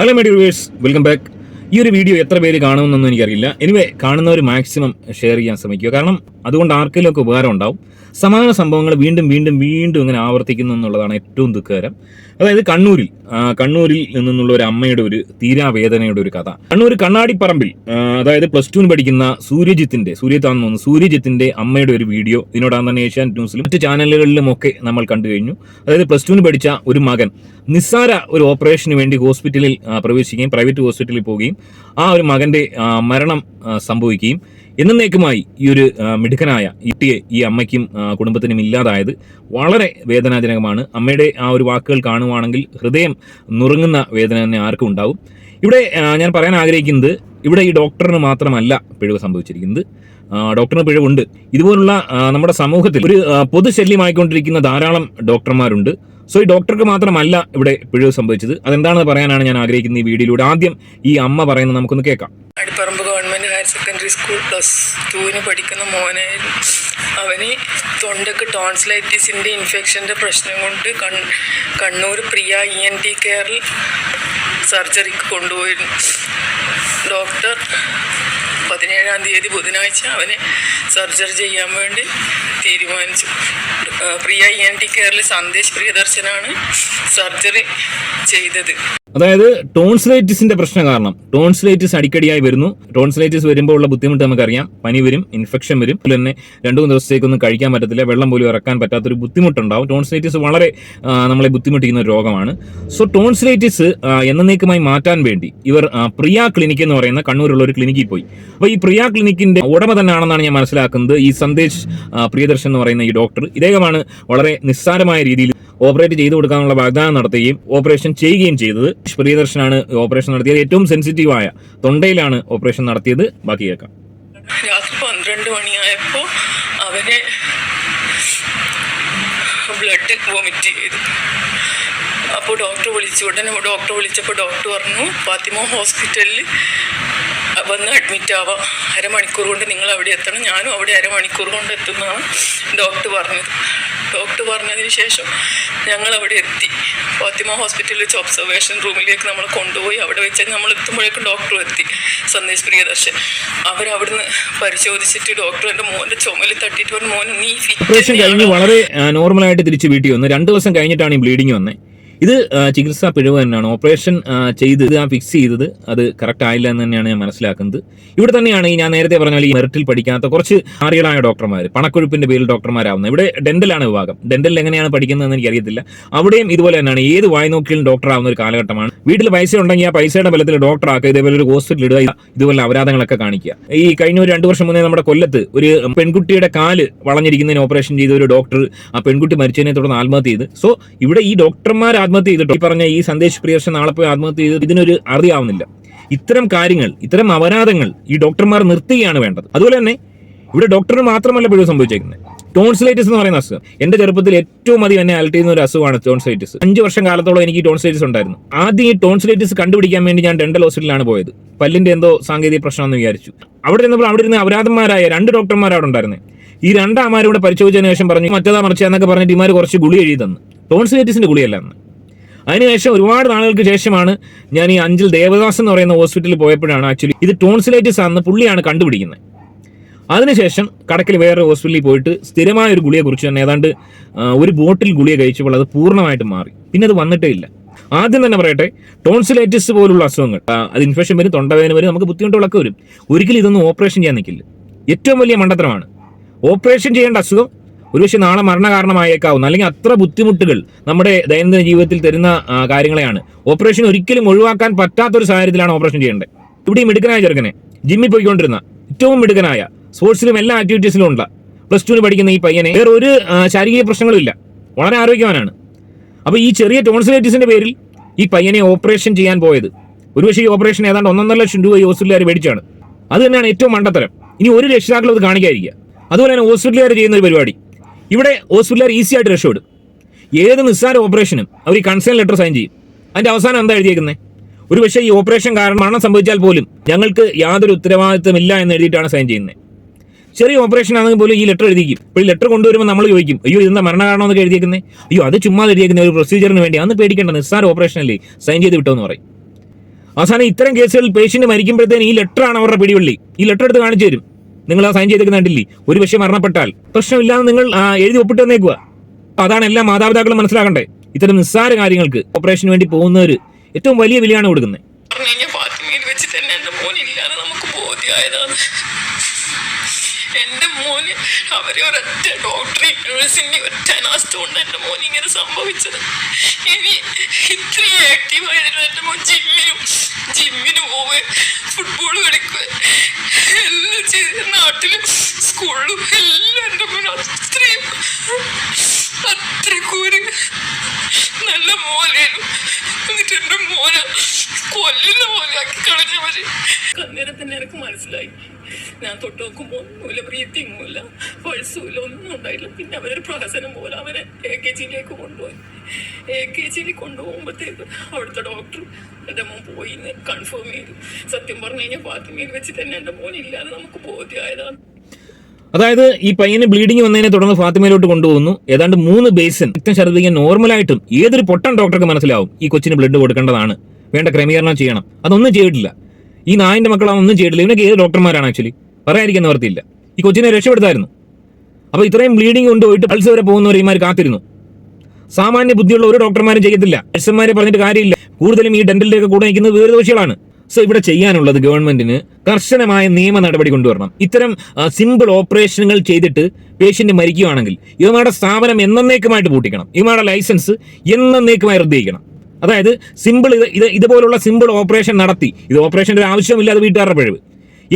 Hello my viewers welcome back ഈ ഒരു video എത്ര പേര് കാണുമെന്നൊന്നും എനിക്കറിയില്ല. എനിവേ കാണുന്നവർ മാക്സിമം ഷെയർ ചെയ്യാൻ ശ്രമിക്കുക. കാരണം അതുകൊണ്ട് ആർക്കെങ്കിലും ഒക്കെ ഉപകാരം ഉണ്ടാവും. സമാന സംഭവങ്ങൾ വീണ്ടും വീണ്ടും വീണ്ടും ഇങ്ങനെ ആവർത്തിക്കുന്നു എന്നുള്ളതാണ് ഏറ്റവും ദുഃഖകരം. അതായത് കണ്ണൂരിൽ കണ്ണൂരിൽ നിന്നുള്ള ഒരു അമ്മയുടെ ഒരു തീരാവേദനയുടെ ഒരു കഥ. കണ്ണൂർ കണ്ണാടിപ്പറമ്പിൽ അതായത് പ്ലസ് ടുവിന് പഠിക്കുന്ന സൂര്യജിത്തിന്റെ സൂര്യത്താന്ന് തോന്നുന്നു സൂര്യജിത്തിന്റെ അമ്മയുടെ ഒരു വീഡിയോ ഇതിനോടാണ് തന്നെ ഏഷ്യാനെറ്റ് ന്യൂസിലും മറ്റ് ചാനലുകളിലും ഒക്കെ നമ്മൾ കണ്ടു കഴിഞ്ഞു. അതായത് പ്ലസ് ടുവിന് പഠിച്ച ഒരു മകൻ നിസ്സാര ഒരു ഓപ്പറേഷന് വേണ്ടി ഹോസ്പിറ്റലിൽ പ്രവേശിക്കുകയും പ്രൈവറ്റ് ഹോസ്പിറ്റലിൽ പോവുകയും ആ ഒരു മകന്റെ മരണം സംഭവിക്കുകയും എന്നേക്കുമായി ഈ ഒരു മിടുക്കനായ ഇട്ടിയെ ഈ അമ്മയ്ക്കും കുടുംബത്തിനും ഇല്ലാതായത് വളരെ വേദനാജനകമാണ്. അമ്മയുടെ ആ ഒരു വാക്കുകൾ കാണുവാണെങ്കിൽ ഹൃദയം നുറുങ്ങുന്ന വേദന തന്നെ ആർക്കും ഉണ്ടാവും. ഇവിടെ ഞാൻ പറയാൻ ആഗ്രഹിക്കുന്നത് ഇവിടെ ഈ ഡോക്ടറിന് മാത്രമല്ല പിഴവ് സംഭവിച്ചിരിക്കുന്നത്. ഡോക്ടറിന് പിഴവുണ്ട്. ഇതുപോലുള്ള നമ്മുടെ സമൂഹത്തിൽ ഒരു പൊതുശല്യമായിക്കൊണ്ടിരിക്കുന്ന ധാരാളം ഡോക്ടർമാരുണ്ട്. സോ ഈ ഡോക്ടർക്ക് മാത്രമല്ല ഇവിടെ പിഴവ് സംഭവിച്ചത്. അതെന്താണെന്ന് പറയാനാണ് ഞാൻ ആഗ്രഹിക്കുന്നത് ഈ വീഡിയോയിലൂടെ. ആദ്യം ഈ അമ്മ പറയുന്നത് നമുക്കൊന്ന് കേൾക്കാം. സ്കൂൾ പ്ലസ് ടുവിന് പഠിക്കുന്ന മോനെ അവന് തൊണ്ടക്ക് ടോൺസിലൈറ്റിസിന്റെ ഇൻഫെക്ഷന്റെ പ്രശ്നം കൊണ്ട് Kannur Priya E N T കെയറിൽ സർജറിക്ക് കൊണ്ടുപോയിരുന്നു. ഡോക്ടർ പതിനേഴാം തീയതി ബുധനാഴ്ച അവനെ സർജറി ചെയ്യാൻ വേണ്ടി തീരുമാനിച്ചു. പ്രിയ ഇ എൻ ടി കെയറിൽ സന്ദേശ് പ്രിയദർശനാണ് സർജറി ചെയ്തത്. അതായത് ടോൺസിലൈറ്റിസിന്റെ പ്രശ്നം കാരണം. ടോൺസിലൈറ്റിസ് അടിക്കടിയായി വരുന്നു. ടോൺസിലൈറ്റിസ് വരുമ്പോൾ ഉള്ള ബുദ്ധിമുട്ട് നമുക്കറിയാം. പനി വരും ഇൻഫെക്ഷൻ വരും. തന്നെ രണ്ടു മൂന്ന് ദിവസത്തേക്കൊന്നും കഴിക്കാൻ പറ്റത്തില്ല. വെള്ളം പോലും ഇറക്കാൻ പറ്റാത്തൊരു ബുദ്ധിമുട്ടുണ്ടാവും. ടോൺസിലൈറ്റിസ് വളരെ നമ്മളെ ബുദ്ധിമുട്ടിക്കുന്ന ഒരു രോഗമാണ്. സോ ടോൺസിലൈറ്റിസ് എന്നേക്കുമായി മാറ്റാൻ വേണ്ടി ഇവർ പ്രിയ ക്ലിനിക് എന്ന് പറയുന്ന കണ്ണൂരുള്ള ഒരു ക്ലിനിക്കിൽ പോയി. അപ്പോൾ ഈ പ്രിയ ക്ലിനിക്കിന്റെ ഉടമ തന്നെയാണെന്നാണ് ഞാൻ മനസ്സിലാക്കുന്നത് ഈ സന്ദേശ് പ്രിയദർശൻ എന്ന് പറയുന്ന ഈ ഡോക്ടർ. ഇദ്ദേഹമാണ് വളരെ നിസ്സാരമായ രീതിയിൽ ഓപ്പറേറ്റ് ചെയ്തു കൊടുക്കാനുള്ള വാഗ്ദാനം നടത്തുകയും ഓപ്പറേഷൻ ചെയ്യുകയും ചെയ്തത്. പ്രിയദർശനാണ് ഓപ്പറേഷൻ നടത്തിയത്. ഏറ്റവും സെൻസിറ്റീവായ തൊണ്ടയിലാണ് ഓപ്പറേഷൻ നടത്തിയത്. ബാക്കി കേൾക്കാം. പന്ത്രണ്ട് അവനെ ബ്ലഡ് വോമിറ്റ് ചെയ്തു. അപ്പോൾ ഡോക്ടർ വിളിച്ചു. ഉടനെ ഡോക്ടർ വിളിച്ചപ്പോൾ ഡോക്ടർ പറഞ്ഞു ഫാത്തിമ ഹോസ്പിറ്റലിൽ വന്ന് അഡ്മിറ്റ് ആവാം. അരമണിക്കൂർ കൊണ്ട് നിങ്ങൾ അവിടെ എത്തണം. ഞാനും അവിടെ അരമണിക്കൂർ കൊണ്ട് എത്തുന്നതാണ് ഡോക്ടർ പറഞ്ഞത്. ഡോക്ടർ പറഞ്ഞതിന് ശേഷം ഞങ്ങൾ അവിടെ എത്തി. ഫാത്തിമ ഹോസ്പിറ്റലിൽ വെച്ച് ഒബ്സർവേഷൻ റൂമിലേക്ക് നമ്മൾ കൊണ്ടുപോയി അവിടെ വെച്ച് നമ്മൾ എത്തുമ്പോഴേക്കും ഡോക്ടർ എത്തി. സന്ദേശ് പ്രിയദർശൻ. അവരവിടുന്ന് പരിശോധിച്ചിട്ട് ഡോക്ടർ എന്റെ മോന്റെ ചുമലിൽ തട്ടിയിട്ട് പറഞ്ഞു മോൻ നീ ഫിറ്റ് കഴിഞ്ഞ് വളരെ നോർമലായിട്ട് തിരിച്ച് വീട്ടിൽ വന്നു. രണ്ട് ദിവസം കഴിഞ്ഞിട്ടാണ് ഈ ബ്ലീഡിങ് വന്നത് ഇത് ചികിത്സാ പിഴവ് തന്നെയാണ്. ഓപ്പറേഷൻ ചെയ്ത് ആ ഫിക്സ് ചെയ്തത് അത് കറക്റ്റ് ആയില്ല എന്ന് തന്നെയാണ് ഞാൻ മനസ്സിലാക്കുന്നത്. ഇവിടെ തന്നെയാണ് ഈ ഞാൻ നേരത്തെ പറഞ്ഞ ഈ മെറിറ്റിൽ പഠിക്കാത്ത കുറച്ച് ആറികളായ ഡോക്ടർമാർ പണക്കൊഴുപ്പിന്റെ പേരിൽ ഡോക്ടർമാരാവുന്നത്. ഇവിടെ ഡെന്റലാണ് വിഭാഗം. ഡെന്റൽ എങ്ങനെയാണ് പഠിക്കുന്നതെന്ന് എനിക്കറിയത്തില്ല. അവിടെയും ഇതുപോലെ തന്നെയാണ്. ഏത് ഡോക്ടർ ആവുന്ന ഒരു കാലഘട്ടമാണ്. വീട്ടിൽ പൈസ ഉണ്ടെങ്കിൽ ആ പൈസയുടെ ബലത്തിൽ ഡോക്ടർ ആക്കുക ഇതേപോലെ ഒരു ഹോസ്പിറ്റൽ ഇടുക ഇതുപോലെ അപരാധങ്ങളൊക്കെ കാണിക്കുക. ഈ കഴിഞ്ഞ ഒരു രണ്ടു വർഷം മുന്നേ നമ്മുടെ കൊല്ലത്ത് ഒരു പെൺകുട്ടിയുടെ കാൽ വളഞ്ഞിരിക്കുന്നതിന് ഓപ്പറേഷൻ ചെയ്ത ഒരു ഡോക്ടർ ആ പെൺകുട്ടി മരിച്ചതിനെ തുടർന്ന് ആത്മഹത്യ ചെയ്ത്. സോ ഇവിടെ ഈ ഡോക്ടർമാർ ആത്മഹത്യ ചെയ്തിട്ടോ? ഈ പറഞ്ഞ ഈ സന്ദേശ് പ്രിയർഷൻ നാളെ പോയി ആത്മഹത്യ ചെയ്ത് ഇതിനൊരു അറിയാവുന്നില്ല. ഇത്തരം കാര്യങ്ങൾ ഇത്തരം അപരാധങ്ങൾ ഈ ഡോക്ടർമാർ നിർത്തുകയാണ് വേണ്ടത്. അതുപോലെ തന്നെ ഇവിടെ ഡോക്ടറിന് മാത്രമല്ല പിഴവ് സംഭവിച്ചേക്കുന്നത്. ടോൺസിലൈറ്റിസ് എന്ന് പറയുന്ന അസുഖം. എന്റെ ചെറുപ്പത്തിൽ ഏറ്റവും അധികം എന്നെ അലർട്ട് ചെയ്യുന്ന ഒരു അസുഖമാണ് ടോൺസിലൈറ്റിസ് അഞ്ച് വർഷം കാലത്തോളം എനിക്ക് ടോൺസിലൈറ്റിസ് ഉണ്ടായിരുന്നു. ആദ്യം ഈ ടോൺസിലൈറ്റിസ് കണ്ടുപിടിക്കാൻ വേണ്ടി ഞാൻ ഡെന്റൽ ഹോസ്പിറ്റലിലാണ് പോയത്. പല്ലിന്റെ എന്തോ സാങ്കേതിക പ്രശ്നമെന്ന് വിചാരിച്ചു. അവിടെ ചെന്നപ്പോൾ അവിടെ ഇരുന്ന് അപരാധന്മാരായ രണ്ട് ഡോക്ടർമാർ അവിടെ ഉണ്ടായിരുന്നത് ഈ രണ്ടാമാരും കൂടെ പരിശോധിച്ചതിന് ശേഷം പറഞ്ഞു മറ്റേതാ മറിച്ചാന്നൊക്കെ പറഞ്ഞിട്ട് ഇമാർ കുറച്ച് ഗുളി എഴുതി തന്നു. ടോൺസിലൈറ്റിസിന്റെ ഗുളിയല്ല എന്ന് അതിനുശേഷം ഒരുപാട് നാളുകൾക്ക് ശേഷമാണ് ഞാൻ ഈ അഞ്ചൽ ദേവദാസ് എന്ന് പറയുന്ന ഹോസ്പിറ്റലിൽ പോയപ്പോഴാണ് ആക്ച്വലി ഇത് ടോൺസിലൈറ്റിസ് ആണെന്ന് പുള്ളിയാണ് കണ്ടുപിടിക്കുന്നത്. അതിനുശേഷം കടക്കിൽ വേറെ ഹോസ്പിറ്റലിൽ പോയിട്ട് സ്ഥിരമായ ഒരു ഗുളിയെ കുറിച്ച് തന്നെ ഏതാണ്ട് ഒരു ബോട്ടിൽ ഗുളിയെ കഴിച്ചപ്പോൾ അത് പൂർണമായിട്ട് മാറി. പിന്നെ അത് വന്നിട്ടേ ഇല്ല. ആദ്യം തന്നെ പറയട്ടെ ടോൺസിലൈറ്റിസ് പോലുള്ള അസുഖങ്ങൾ അത് ഇൻഫെക്ഷൻ വരും തൊണ്ടവേദന വരും നമുക്ക് ബുദ്ധിമുട്ടുകളൊക്കെ വരും. ഒരിക്കലും ഇതൊന്നും ഓപ്പറേഷൻ ചെയ്യാൻ നിൽക്കില്ല. ഏറ്റവും വലിയ മണ്ടത്തരമാണ്. ഓപ്പറേഷൻ ചെയ്യേണ്ട അസുഖം ഒരുപക്ഷെ നാളെ മരണകാരണമായേക്കാവുന്ന അല്ലെങ്കിൽ അത്ര ബുദ്ധിമുട്ടുകൾ നമ്മുടെ ദൈനംദിന ജീവിതത്തിൽ തരുന്ന കാര്യങ്ങളെയാണ്. ഓപ്പറേഷൻ ഒരിക്കലും ഒഴിവാക്കാൻ പറ്റാത്തൊരു സാഹചര്യത്തിലാണ് ഓപ്പറേഷൻ ചെയ്യേണ്ടത്. ഇവിടെ മിടുക്കനായ ചെറുക്കനെ ജിമ്മിൽ പോയിക്കൊണ്ടിരുന്ന ഏറ്റവും മിടുക്കനായ സ്പോർട്സിലും എല്ലാ ആക്ടിവിറ്റീസിലും ഉള്ള പ്ലസ് ടുവിന് പഠിക്കുന്ന ഈ പയ്യനെ വേറെ ഒരു ശാരീരിക പ്രശ്നങ്ങളും ഇല്ല വളരെ ആരോഗ്യവാനാണ്. അപ്പോൾ ഈ ചെറിയ ടോൺസിലൈറ്റിസിന്റെ പേരിൽ ഈ പയ്യനെ ഓപ്പറേഷൻ ചെയ്യാൻ പോയത്. ഒരുപക്ഷെ ഈ ഓപ്പറേഷൻ ഏതാണ്ട് ഒന്നൊന്നര ലക്ഷം രൂപ ഈ ഹോസ്പിറ്റലുകാർ മേടിച്ചാണ്. അത് തന്നെയാണ് ഏറ്റവും മണ്ടത്തരം. ഇനി ഒരു രക്ഷിതാക്കളും അത് കാണിക്കാതിരിക്കുക. അതുപോലെ തന്നെ ഹോസ്പിറ്റലുകാർ ചെയ്യുന്ന ഒരു പരിപാടി. ഇവിടെ ഹോസ്പിറ്റലുകാർ ഈസി ആയിട്ട് രക്ഷപ്പെടും. ഏത് നിസ്സാര ഓപ്പറേഷനും അവർ ഈ കൺസേൺ ലെറ്റർ സൈൻ ചെയ്യും. അതിന്റെ അവസാനം എന്താ എഴുതിയേക്കുന്നത് ഒരു പക്ഷേ ഈ ഓപ്പറേഷൻ കാരണം മരണം സംഭവിച്ചാൽ പോലും ഞങ്ങൾക്ക് യാതൊരു ഉത്തരവാദിത്തമില്ല എന്ന് എഴുതിയിട്ടാണ് സൈൻ ചെയ്യുന്നത് ചെറിയ ഓപ്പറേഷൻ ആണെങ്കിൽ പോലും ഈ ലെറ്റർ എഴുതിക്കും. ഇപ്പോൾ ഈ ലെറ്റർ കൊണ്ടുവരുമ്പോൾ നമ്മൾ ചോദിക്കും അയ്യോ ഇതെന്താ മരണകാരണം എന്നൊക്കെ എഴുതിയേക്കുന്നത് അയ്യോ അത് ചുമ്മാ എഴുതിയേക്കുന്ന ഒരു പ്രൊസീജിയറിന് വേണ്ടി. അന്ന് പേടിക്കേണ്ട നിസ്സാര ഓപ്പറേഷനല്ലേ സൈൻ ചെയ്ത് വിട്ടോന്ന് പറയും. അവസാനം ഇത്തരം കേസുകളിൽ പേഷ്യന്റ് മരിക്കുമ്പോഴത്തേന് ഈ ലെറ്ററാണ് അവരുടെ പിടിവള്ളി. ഈ ലെറ്റർ എടുത്ത് കാണിച്ചു തരും. നിങ്ങൾ ആ സൈൻ ചെയ്തേക്കുന്ന കണ്ടില്ലേ? ഒരു പക്ഷേ മരണപ്പെട്ടാൽ. പ്രശ്നമില്ലാതെ നിങ്ങൾ എഴുതി ഒപ്പിട്ട് വന്നേക്കുക അപ്പൊ അതാണ് എല്ലാ മാതാപിതാക്കളും മനസ്സിലാക്കണ്ടേ? ഇത്തരം നിസ്സാര കാര്യങ്ങൾക്ക് ഓപ്പറേഷന് വേണ്ടി പോകുന്നവർ ഏറ്റവും വലിയ വിലയാണ് കൊടുക്കുന്നത്. വെച്ച് തന്നെ എന്റെ മോനില്ലാതെ നമുക്ക് ബോധ്യമായതാണ്. എന്റെ മോന് അവരെ ഒരൊറ്റ ഡോക്ടറെ നഴ്സിന്റെ ഒറ്റ അനാസ്ഥ കൊണ്ട് എന്റെ മോൻ ഇങ്ങനെ സംഭവിച്ചത്. ഇനി ഇത്രയും ആക്റ്റീവായിരുന്നു എന്റെ മോൻ ജിമ്മിനും ജിമ്മിന് പോവുക ഫുട്ബോൾ കളിക്കുക അന്നേരം തന്നെ എനിക്ക് മനസ്സിലായി. ഞാൻ തൊട്ട് നോക്കുമ്പോൾ ഒന്നുമില്ല ബ്രീത്തിങ്ങും ഇല്ല ഒന്നും ഉണ്ടായില്ല. പിന്നെ അവരൊരു പ്രഹസനം പോലെ അവരെ എ കെ ജിയിലേക്ക് കൊണ്ടുപോയി. എ കെ ജിയിൽ കൊണ്ടുപോകുമ്പോഴത്തേക്ക് അവിടുത്തെ ഡോക്ടർ എന്റെ മോൻ പോയി കൺഫേം ചെയ്തു. സത്യം പറഞ്ഞു കഴിഞ്ഞാൽ ഫാത്തിമയിൽ വെച്ച് തന്നെ എന്റെ മോൻ ഇല്ലാതെ നമുക്ക് ബോധ്യമായതാണ്. അതായത് ഈ പയ്യന് ബ്ലീഡിങ് വന്നതിനെ തുടർന്ന് ഫാത്തിമയിലോട്ട് കൊണ്ടുപോകുന്നു. ഏതാണ്ട് മൂന്ന് ബേസിൻ രക്തം ഛർദ്ദിക്കാൻ നോർമലായിട്ടും ഏതൊരു പൊട്ടൻ ഡോക്ടർക്ക് മനസ്സിലാവും ഈ കൊച്ചിന് ബ്ലഡ് കൊടുക്കേണ്ടതാണ്. വേണ്ട ക്രമീകരണം ചെയ്യണം. അതൊന്നും ചെയ്തിട്ടില്ല. ഈ നായന്റെ മക്കൾ ഒന്നും ചെയ്തിട്ടില്ല. ഇവനൊക്കെ ഏത് ഡോക്ടർമാരാണ് ആക്ച്വലി പറയാതിരിക്കുന്ന നിവർത്തിയില്ല. ഈ കൊച്ചിനെ രക്ഷപ്പെടുത്തായിരുന്നു. അപ്പൊ ഇത്രയും ബ്ലീഡിംഗ് കൊണ്ട് പോയിട്ട് പൾസ് വരെ പോകുന്നവർ ഇമാർ കാത്തിരുന്നു. സാമാന്യ ബുദ്ധിയുള്ള ഒരു ഡോക്ടർമാരും ചെയ്യത്തില്ല നഴ്സന്മാരെ പറഞ്ഞിട്ട് കാര്യമില്ല. കൂടുതലും ഈ ഡെന്റലിന്റെ ഒക്കെ കൂടെ നിൽക്കുന്നത് വേറെ ദോഷികളാണ് സോ ഇവിടെ ചെയ്യാനുള്ളത് ഗവൺമെന്റിന് കർശനമായ നിയമ നടപടി കൊണ്ടുവരണം. ഇത്തരം സിമ്പിൾ ഓപ്പറേഷനുകൾ ചെയ്തിട്ട് പേഷ്യന്റ് മരിക്കുകയാണെങ്കിൽ ഇവന്മാരുടെ സ്ഥാപനം എന്നേക്കുമായിട്ട് പൂട്ടിക്കണം. ഇവമാരുടെ ലൈസൻസ് എന്നേക്കുമായി റദ്ദ് അതായത് സിമ്പിൾ ഇത് ഇത് ഇതുപോലുള്ള സിമ്പിൾ ഓപ്പറേഷൻ നടത്തി. ഇത് ഓപ്പറേഷന്റെ ഒരു ആവശ്യമില്ലാതെ വീട്ടുകാരുടെ പിഴവ്.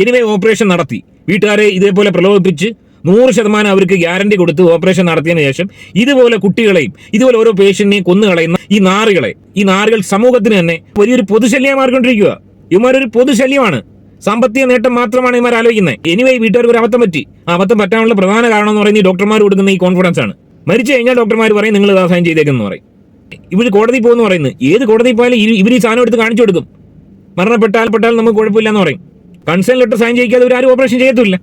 എനിവേ ഓപ്പറേഷൻ നടത്തി. വീട്ടുകാരെ ഇതേപോലെ പ്രലോഭിപ്പിച്ച് നൂറ് ശതമാനം അവർക്ക് ഗ്യാരണ്ടി കൊടുത്ത് ഓപ്പറേഷൻ നടത്തിയതിനു ശേഷം ഇതുപോലെ കുട്ടികളെയും ഇതുപോലെ ഓരോ പേഷ്യന്റിനെയും കൊന്നുകളയുന്ന ഈ നാറുകളെ ഈ നാറുകൾ സമൂഹത്തിന് തന്നെ വലിയൊരു പൊതുശല്യം മാറിക്കൊണ്ടിരിക്കുക. ഇവന്മാരൊരു പൊതുശല്യമാണ്. സാമ്പത്തിക നേട്ടം മാത്രമാണ് ഇവർ ആലോചിക്കുന്നത്. എനിവേ വീട്ടുകാർക്ക് ഒരു അബദ്ധം പറ്റി. ആ അബദ്ധം പറ്റാനുള്ള പ്രധാന കാരണം എന്ന് പറയുന്നത് ഈ ഡോക്ടർമാർ കൊടുക്കുന്ന ഈ കോൺഫിഡൻസ് ആണ്. മരിച്ചു കഴിഞ്ഞാൽ ഡോക്ടർമാർ പറയും നിങ്ങൾ സൈൻ ചെയ്തേക്കെന്ന് പറയും. ഇവർ കോടതി പോകുന്നു പറയുന്നത്. ഏത് കോടതി പോയാലും ഇവർ ഈ സാധനം എടുത്ത് കാണിച്ചു കൊടുക്കും. മരണപ്പെട്ടാൽ പെട്ടാൽ നമുക്ക് കുഴപ്പമില്ല എന്ന് പറയും. കൺസേൺ ലെറ്റർ സൈൻ ചെയ്യിക്കാതെ ആരും ഓപ്പറേഷൻ ചെയ്യത്തില്ല.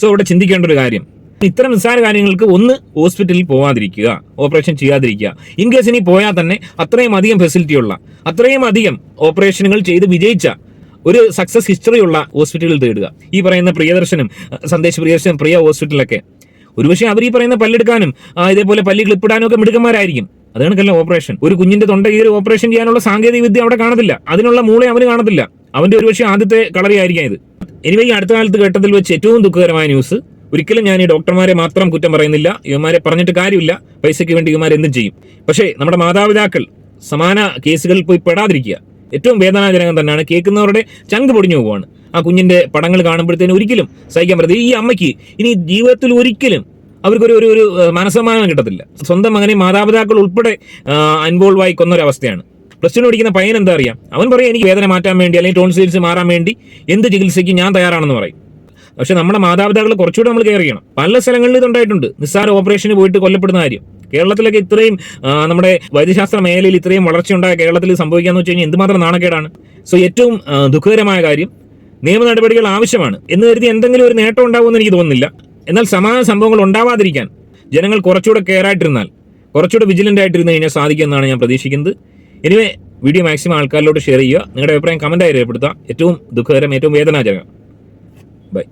സോ ഇവിടെ ചിന്തിക്കേണ്ട ഒരു കാര്യം. ഇത്തരം നിസ്സാര കാര്യങ്ങൾക്ക് ഒന്ന് ഹോസ്പിറ്റലിൽ പോവാതിരിക്കുക. ഓപ്പറേഷൻ ചെയ്യാതിരിക്കുക. ഇൻ കേസ് ഇനി പോയാൽ തന്നെ അത്രയും അധികം ഫെസിലിറ്റി ഉള്ള അത്രയും അധികം ഓപ്പറേഷനുകൾ ചെയ്ത് വിജയിച്ച ഒരു സക്സസ് ഹിസ്റ്ററി ഉള്ള ഹോസ്പിറ്റലിൽ തേടുക. ഈ പറയുന്ന പ്രിയദർശനും സന്ദേശ പ്രിയദർശനും പ്രിയ ഹോസ്പിറ്റലൊക്കെ. ഒരുപക്ഷെ അവർ ഈ പറയുന്ന പല്ലെടുക്കാനും ഇതേപോലെ പല്ലി ക്ലിപ്പിടാനും ഒക്കെ മിടുക്കന്മാരായിരിക്കും. അത് കണക്കല്ല ഓപ്പറേഷൻ ഒരു കുഞ്ഞിന്റെ തൊണ്ട കീറി ഓപ്പറേഷൻ ചെയ്യാനുള്ള സാങ്കേതിക വിദ്യ അവിടെ കാണത്തില്ല. അതിനുള്ള മൂളെ അവന് കാണത്തില്ല. അവന്റെ ഒരുപക്ഷെ ആദ്യത്തെ കളറിയായിരിക്കാം ഇത്. എനിവേ ഈ അടുത്ത കാലത്ത് കേട്ടതിൽ വെച്ച് ഏറ്റവും ദുഃഖകരമായ ന്യൂസ് ഒരിക്കലും ഞാൻ ഈ ഡോക്ടർമാരെ മാത്രം കുറ്റം പറയുന്നില്ല. ഇവന്മാരെ പറഞ്ഞിട്ട് കാര്യമില്ല. പൈസയ്ക്ക് വേണ്ടി ഇവന്മാർ എന്തും ചെയ്യും. പക്ഷേ നമ്മുടെ മാതാപിതാക്കൾ സമാന കേസുകളിൽ പോയി പെടാതിരിക്കുക. ഏറ്റവും വേദനാജനകം തന്നെയാണ് കേൾക്കുന്നവരുടെ ചങ്ക് പൊടിഞ്ഞു പോവുകയാണ്. ആ കുഞ്ഞിന്റെ പടങ്ങൾ കാണുമ്പോഴത്തേനും ഒരിക്കലും സഹിക്കാൻ പറ്റത്തില്ല. ഈ അമ്മയ്ക്ക് ഇനി ജീവിതത്തിൽ ഒരിക്കലും അവർക്കൊരു ഒരു ഒരു മനസ്സമാനം കിട്ടത്തില്ല. സ്വന്തം മകനെ മാതാപിതാക്കൾ ഉൾപ്പെടെ ഇൻവോൾവ് ആയി കൊന്നൊരവസ്ഥയാണ് പ്ലസ് ടു പഠിക്കുന്ന പയ്യൻ എന്താ അറിയാം? അവൻ പറയും എനിക്ക് വേദന മാറ്റാൻ വേണ്ടി അല്ലെങ്കിൽ ടോൺസിൽസ് മാറാൻ വേണ്ടി എന്ത് ചികിത്സയ്ക്ക് ഞാൻ തയ്യാറാണെന്ന് പറയും. പക്ഷെ നമ്മുടെ മാതാപിതാക്കൾ കുറച്ചുകൂടെ നമ്മൾ കെയർ ചെയ്യണം. പല സ്ഥലങ്ങളിൽ ഇതുണ്ടായിട്ടുണ്ട്. നിസ്സാര ഓപ്പറേഷന് പോയിട്ട് കൊല്ലപ്പെടുന്ന കാര്യം. കേരളത്തിലൊക്കെ ഇത്രയും നമ്മുടെ വൈദ്യശാസ്ത്ര മേഖലയിൽ ഇത്രയും വളർച്ചയുണ്ടായ കേരളത്തിൽ സംഭവിക്കാന്ന് വെച്ച് കഴിഞ്ഞാൽ എന്തുമാത്രം നാണക്കേടാണ്? സോ ഏറ്റവും ദുഃഖകരമായ കാര്യം നിയമ നടപടികൾ ആവശ്യമാണ് എന്ന് കരുതി എന്തെങ്കിലും ഒരു നേട്ടം ഉണ്ടാകുമെന്ന് എനിക്ക് തോന്നുന്നില്ല. എന്നാൽ സമാന സംഭവങ്ങൾ ഉണ്ടാവാതിരിക്കാൻ ജനങ്ങൾ കുറച്ചുകൂടെ കെയർ ആയിട്ടിരുന്നാൽ കുറച്ചുകൂടെ വിജിലന്റ് ആയിട്ടിരുന്ന് കഴിഞ്ഞാൽ സാധിക്കുമെന്നാണ് ഞാൻ പ്രതീക്ഷിക്കുന്നത്. എനിവേ വീഡിയോ മാക്സിമം ആൾക്കാരിലോട്ട് ഷെയർ ചെയ്യുക. നിങ്ങളുടെ അഭിപ്രായം കമന്റായി രേഖപ്പെടുത്തുക. ഏറ്റവും ദുഃഖകരം ഏറ്റവും വേദനാജനകം. ബൈ